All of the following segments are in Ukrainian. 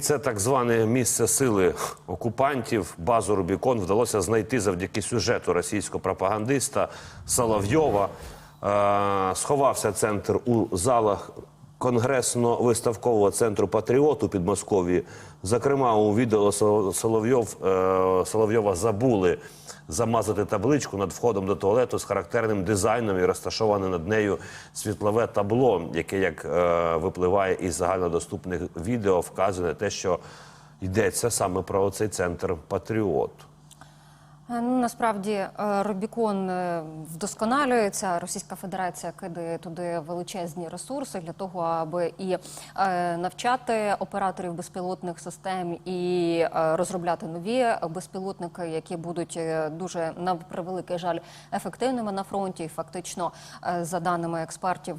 Це так зване місце сили окупантів. Базу Рубікон вдалося знайти завдяки сюжету російського пропагандиста Соловйова. Е, Сховався центр у залах конгресно-виставкового центру Патріот у Підмосков'ї. Зокрема, у відео Соловйов, е, Соловйова забули замазати табличку над входом до туалету з характерним дизайном і розташоване над нею світлове табло, яке, як е, випливає із загальнодоступних відео, вказує на те, що йдеться саме про цей центр Патріот. Е, Ну, насправді е, Рубікон е, вдосконалюється. Російська Федерація кидає туди величезні ресурси для того, аби і навчати операторів безпілотних систем, і розробляти нові безпілотники, які будуть дуже на превеликий жаль ефективними на фронті. Фактично, за даними експертів,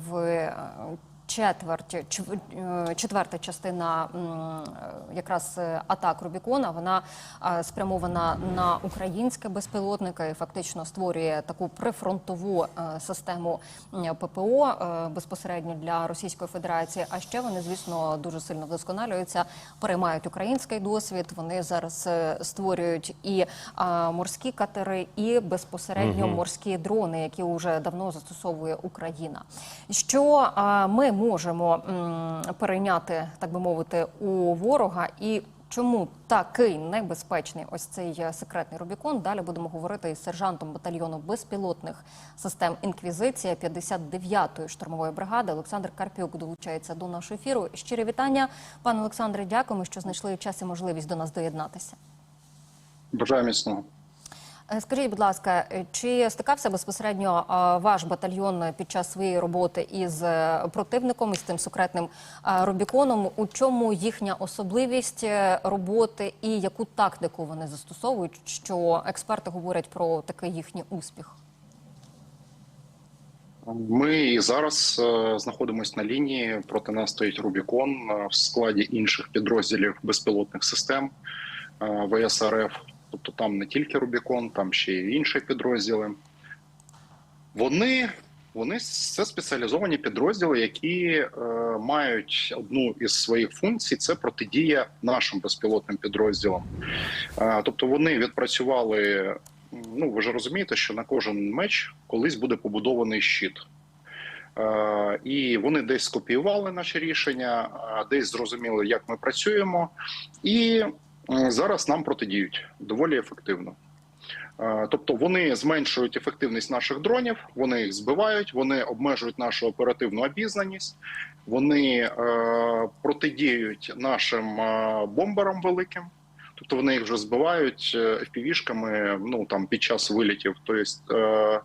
четверть, е, четверта частина е, якраз е, атак Рубікона, вона спрямована на українське безпілотника і фактично створює таку прифронтову систему ППО безпосередньо для Російської Федерації. А ще вони, звісно, дуже сильно вдосконалюються, переймають український досвід. Вони зараз створюють і морські катери, і безпосередньо морські дрони, які вже давно застосовує Україна. Що ми можемо перейняти, так би мовити, у ворога і. Чому такий небезпечний ось цей е, секретний Рубікон? Далі будемо говорити із сержантом батальйону безпілотних систем інквізиція 59-ї штурмової бригади. Олександр Карпюк долучається до нашого ефіру. Щирі вітання, пане Олександре. Дякуємо, що знайшли час і можливість до нас доєднатися. Бажаю міцного. Е, Скажіть, будь ласка, е, чи стикався безпосередньо е, ваш батальйон під час своєї роботи із противником, із тим секретним Рубіконом? У чому їхня особливість роботи і яку тактику вони застосовують? Що експерти говорять про такий їхній успіх? Ми і зараз знаходимося на лінії. Проти нас стоїть Рубікон в складі інших підрозділів безпілотних систем ВСРФ. Тобто там не тільки Рубікон, там ще й інші підрозділи. Вони, вони це спеціалізовані підрозділи, які е, мають одну із своїх функцій це протидія нашим безпілотним підрозділам. Е, тобто вони відпрацювали. Ну, ви ж розумієте, що на кожен меч колись буде побудований щит. Е, і вони десь скопіювали наші рішення, е, десь зрозуміли, як ми працюємо, і зараз нам протидіють доволі ефективно. Е, Тобто вони зменшують ефективність наших дронів, вони їх збивають, вони обмежують нашу оперативну обізнаність, вони е, протидіють нашим е, бомберам великим. Тобто вони їх вже збивають е, FPV-шками, ну там під час вилітів. Тобто е,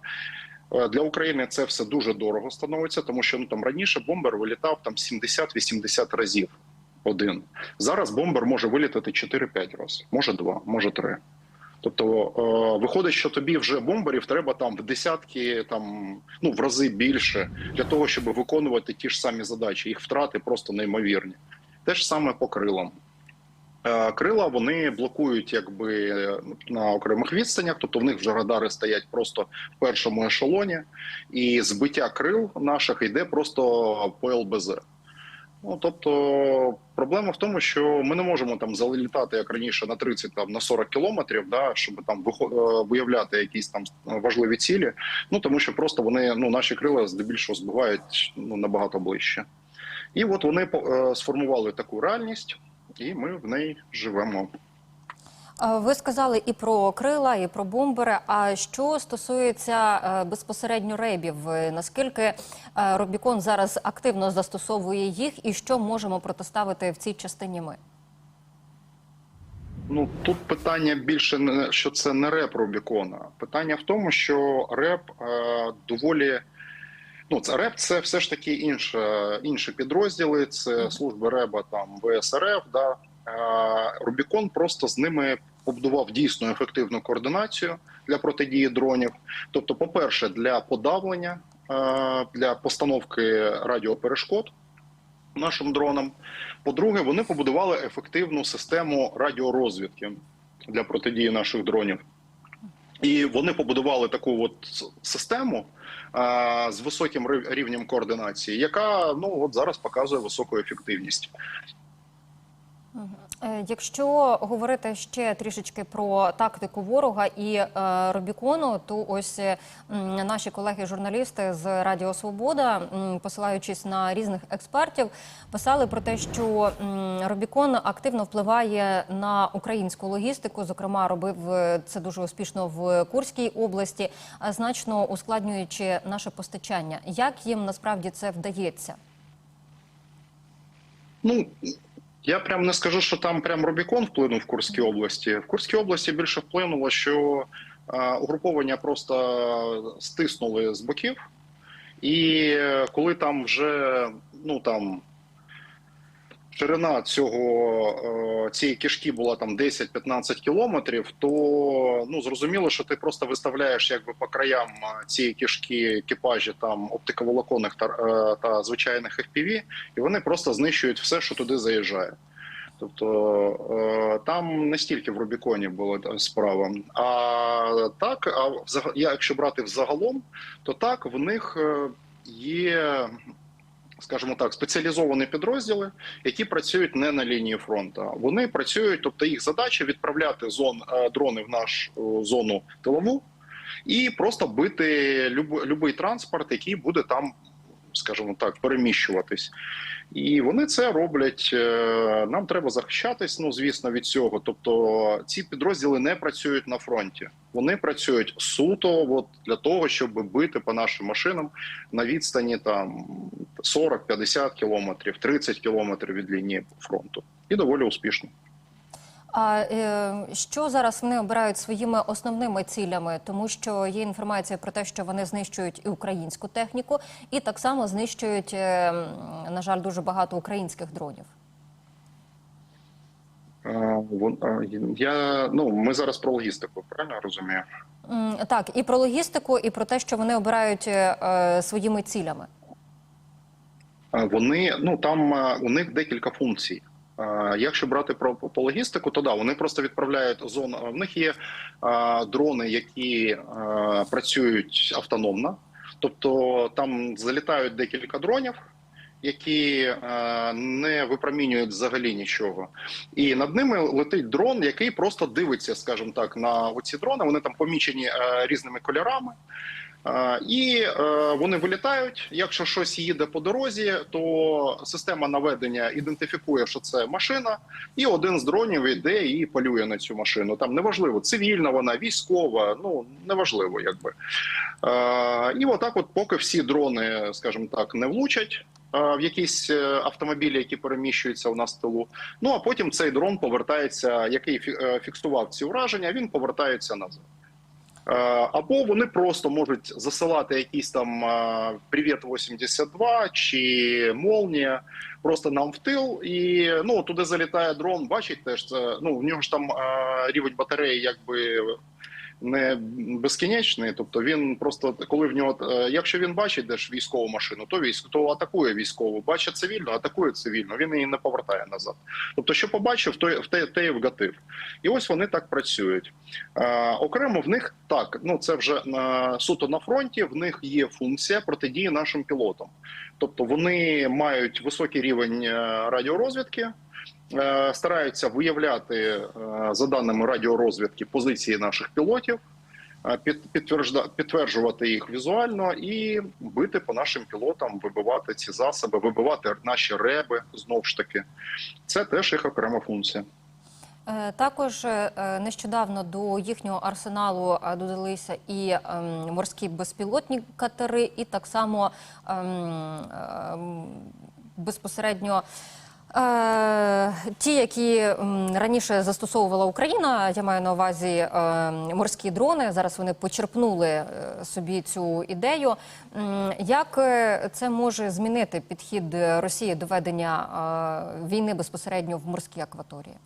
е, для України це все дуже дорого становиться, тому що ну там раніше бомбер вилітав там 70-80 разів один. Зараз бомбер може вилітати 4-5 разів, може 2, може 3. Тобто е, виходить, що тобі вже бомберів треба там в десятки, там ну в рази більше для того, щоб виконувати ті ж самі задачі. Їх втрати просто неймовірні. Те ж саме по крилам. Е, Крила вони блокують якби на окремих відстанях, тобто в них вже радари стоять просто в першому ешелоні, і збиття крил наших йде просто по ЛБЗ. Ну тобто проблема в тому, що ми не можемо там залітати як раніше на 30 там на 40 кілометрів, да, щоб там е, виявляти якісь там важливі цілі. Ну тому що просто вони ну наші крила здебільшого збивають ну набагато ближче. І от вони е, сформували таку реальність, і ми в неї живемо. Ви сказали і про крила, і про бомбери. А що стосується е, безпосередньо ребів, наскільки е, Рубікон зараз активно застосовує їх, і що можемо протиставити в цій частині ми? Ну тут питання більше що це не реп Рубікона. Питання в тому, що реп е, доволі. Ну, це реп, це все ж таки інше, інші підрозділи. Це служби реба там ВСРФ. Да. Рубікон просто з ними побудував дійсно ефективну координацію для протидії дронів. Тобто, по-перше, для подавлення, для постановки радіоперешкод нашим дронам. По-друге, вони побудували ефективну систему радіорозвідки для протидії наших дронів. І вони побудували таку от систему а, з високим рівнем координації, яка ну от зараз показує високу ефективність. Е, Якщо говорити ще трішечки про тактику ворога і е, Рубікону, то ось е, наші колеги-журналісти з Радіо Свобода, посилаючись на різних експертів, писали про те, що Рубікон активно впливає на українську логістику. Зокрема, робив це дуже успішно в Курській області, значно ускладнюючи наше постачання. Як їм насправді це вдається? Ну я прям не скажу, що там прям Рубікон вплинув в Курській області. В Курській області більше вплинуло, що е, угруповання просто стиснули з боків, і е, коли там вже ну там. Ширина цього е, цієї кишки була там 10-15 кілометрів, то ну зрозуміло, що ти просто виставляєш якби по краям е, цієї кишки екіпажі там оптиковолоконних та, е, та звичайних FPV, і вони просто знищують все, що туди заїжджає. Тобто там не стільки в Рубіконі була справа. А так, а якщо брати взагалом, то так в них є, скажімо так, спеціалізовані підрозділи, які працюють не на лінії фронту. Вони працюють, тобто їх задача відправляти зон е, дрони в нашу зону тилову і просто бити люб, любий транспорт, який буде там, скажімо так, переміщуватись. І вони це роблять. Е, Нам треба захищатись, ну звісно, від цього. Тобто ці підрозділи не працюють на фронті. Вони працюють суто от, для того, щоб бити по нашим машинам на відстані там 40-50 кілометрів, 30 кілометрів від лінії фронту. І доволі успішно. А е, що зараз вони обирають своїми основними цілями? Тому що є інформація про те, що вони знищують і українську техніку, і так само знищують, е, на жаль, дуже багато українських дронів. Е, Я ну ми зараз про логістику, правильно я розумію? Так, і про логістику, і про те, що вони обирають е, своїми цілями. Вони ну там у них декілька функцій. Якщо брати про по логістику, то да, вони просто відправляють зону. В них є дрони, які працюють автономно, тобто там залітають декілька дронів, які е, не випромінюють взагалі нічого. І над ними летить дрон, який просто дивиться, скажімо так, на оці дрони. Вони там помічені е, різними кольорами. І е, вони вилітають. Якщо щось їде по дорозі, то система наведення ідентифікує, що це машина, і один з дронів йде і полює на цю машину. Там неважливо, цивільна вона, військова, ну неважливо, якби. І отак, от, поки всі дрони, скажімо так, не влучать. В якісь е, автомобілі, які переміщуються у нас в тилу. Ну а потім цей дрон повертається, який е, фіксував ці ураження, він повертається назад. Е, Або вони просто можуть засилати якийсь там е, Привіт 82 чи Молнія просто нам в тил, і ну туди залітає дрон. Бачить теж це. Ну в нього ж там е, рівень батареї, якби не безкінечний. Тобто він просто коли в нього, е, якщо він бачить десь військову машину, то військо то атакує військову. Бачить цивільну, атакує цивільну. Він її не повертає назад. Тобто, що побачив, то в те, те і вгатив. І ось вони так працюють. Е, окремо в них так, ну це вже на суто на фронті. В них є функція протидії нашим пілотам, тобто вони мають високий рівень е, радіорозвідки. Е, Стараються виявляти е, за даними радіорозвідки позиції наших пілотів, е, підтверджувати їх візуально і бити по нашим пілотам, вибивати ці засоби, вибивати наші реби знову ж таки. Це теж їх окрема функція. Також нещодавно до їхнього арсеналу додалися і ем, морські безпілотні катери, і так само ем, ем, безпосередньо. Е, ті, які раніше застосовувала Україна, я маю на увазі е, морські дрони. Зараз вони почерпнули е, собі цю ідею. Як це може змінити підхід Росії до ведення війни безпосередньо в морській акваторії?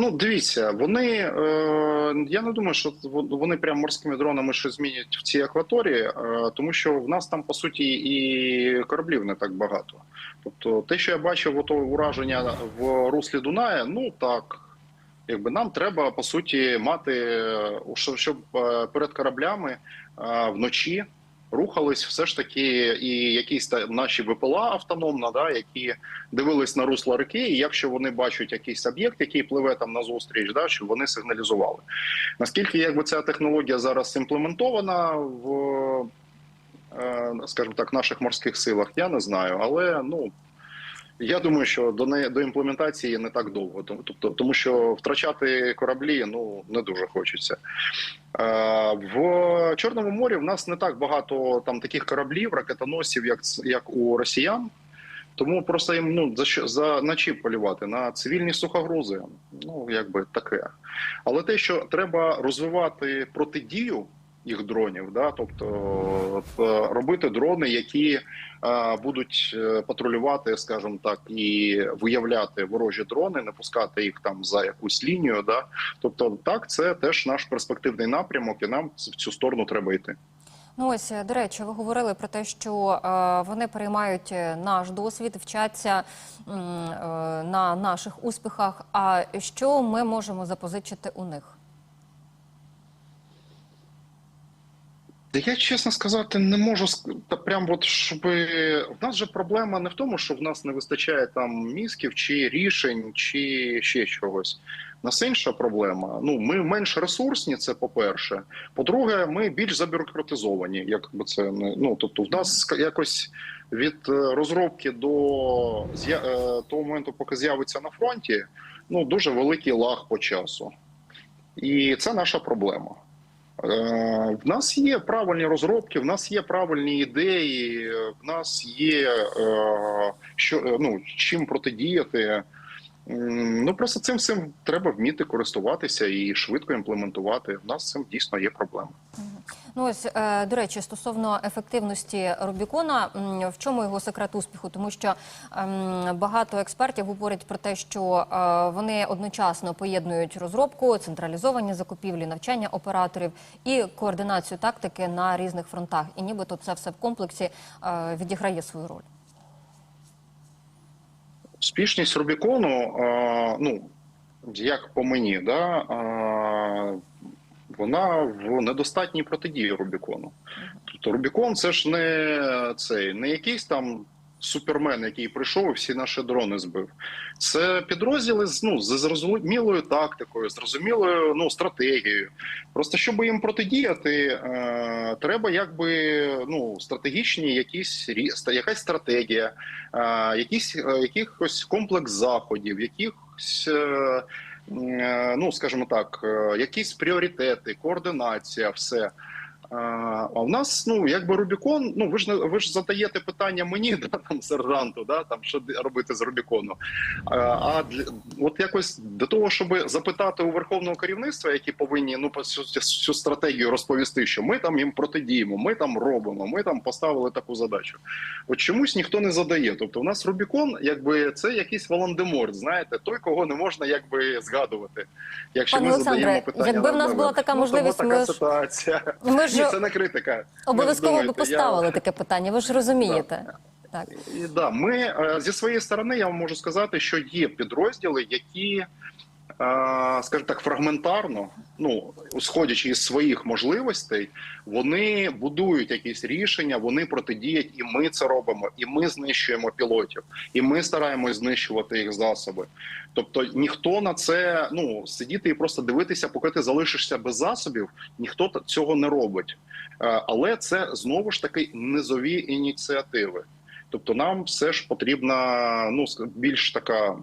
Ну, дивіться, вони е, я не думаю, що вони прям морськими дронами щось змінять в цій акваторії, е, тому що в нас там по суті і кораблів не так багато. Тобто, те, що я бачив, ото ураження в руслі Дуная, ну так. Якби нам треба по суті мати, е, щоб, щоб е, перед кораблями е, вночі рухались все ж таки і якісь наші ВПЛА автономна, да, які дивились на русло реки, і якщо вони бачать якийсь об'єкт, який пливе там назустріч, да, щоб вони сигналізували. Наскільки якби ця технологія зараз імплементована в, е, скажімо так, наших морських силах, я не знаю, але ну. Я думаю, що до неї до імплементації не так довго, тобто, тому що втрачати кораблі ну не дуже хочеться. В Чорному морі в нас не так багато там таких кораблів, ракетоносів, як як у росіян. Тому просто їм ну за що за на чим полювати на цивільні сухогрузи. Ну якби таке. Але те, що треба розвивати протидію їх дронів, да, тобто е, робити дрони, які е, будуть е, патрулювати, скажімо так, і виявляти ворожі дрони, не пускати їх там за якусь лінію. Да, тобто, так, це теж наш перспективний напрямок, і нам в цю сторону треба йти. Ну ось до речі, ви говорили про те, що е, вони переймають е, наш досвід, вчаться е, на наших успіхах. А що ми можемо запозичити у них? Я чесно сказати, не можу та прям от щоб в нас же проблема не в тому, що в нас не вистачає там мізків чи рішень, чи ще чогось. У нас інша проблема. Ну ми менш ресурсні, це по-перше. По-друге, ми більш забюрократизовані. Як би це не ну тобто, в нас якось від е, розробки до е, того моменту, поки з'явиться на фронті, ну дуже великий лаг по часу, і це наша проблема. Е, В нас є правильні розробки, в нас є правильні ідеї, в нас є е, що е, ну чим протидіяти. Ну просто цим всім треба вміти користуватися і швидко імплементувати. В нас цим дійсно є проблема. Ну ось е, до речі, стосовно ефективності Рубікона, в чому його секрет успіху? Тому що ем, багато експертів говорять про те, що е, вони одночасно поєднують розробку, централізовані закупівлі, навчання операторів і координацію тактики на різних фронтах. І нібито це все в комплексі е, відіграє свою роль. Успішність Рубікону, е, ну як по мені, да, е, вона в недостатній протидії Рубікону. Тобто Рубікон це ж не цей, не якийсь там супермен, який прийшов і всі наші дрони збив. Це підрозділи з ну з зрозумілою тактикою, зрозумілою ну стратегією. Просто щоб їм протидіяти, е, треба якби ну стратегічні якісь якась стратегія, е, якісь е, якихось комплекс заходів, якихось. Е, е, Ну, скажімо так, е, якісь пріоритети, координація, все. А в нас, ну якби Рубікон, ну ви ж ви ж задаєте питання мені, да там сержанту, да там що робити з Рубікону. А, для от якось до того, щоб запитати у верховного керівництва, які повинні ну по цю, стратегію розповісти, що ми там їм протидіємо, ми там робимо, ми там поставили таку задачу. От чомусь ніхто не задає. Тобто, у нас Рубікон, якби це якийсь Волан-де-Морт, знаєте, той, кого не можна якби згадувати. Якщо Пане ми Олександре, задаємо питання, якби в нас була така Ну, можливість, така ми ж- ситуація. Ми ж Ні, це не критика. обов'язково би поставили поставили таке питання. Ви ж розумієте. Так. І, да, ми е, зі своєї сторони, я вам можу сказати, що є підрозділи, які, скажімо так, фрагментарно, ну сходячи із своїх можливостей, вони будують якісь рішення, вони протидіють, і ми це робимо, і ми знищуємо пілотів, і ми стараємось знищувати їх засоби. Тобто ніхто на це ну сидіти і просто дивитися, поки ти залишишся без засобів, ніхто цього не робить. Але це знову ж таки низові ініціативи. Тобто, нам все ж потрібна ну більш така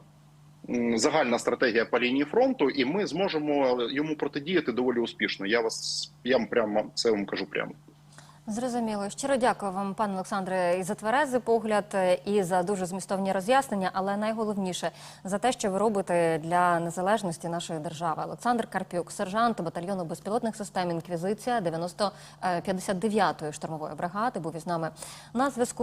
загальна стратегія по лінії фронту, і ми зможемо йому протидіяти доволі успішно. Я вас я прямо це вам кажу прямо. Зрозуміло. Щиро дякую вам, пане Олександре, і за тверезий погляд, е, і за дуже змістовні роз'яснення, але найголовніше за те, що ви робите для незалежності нашої держави. Олександр Карпюк, сержант батальйону безпілотних систем інквізиція 90 59-ї штурмової бригади, був із нами на зв'язку.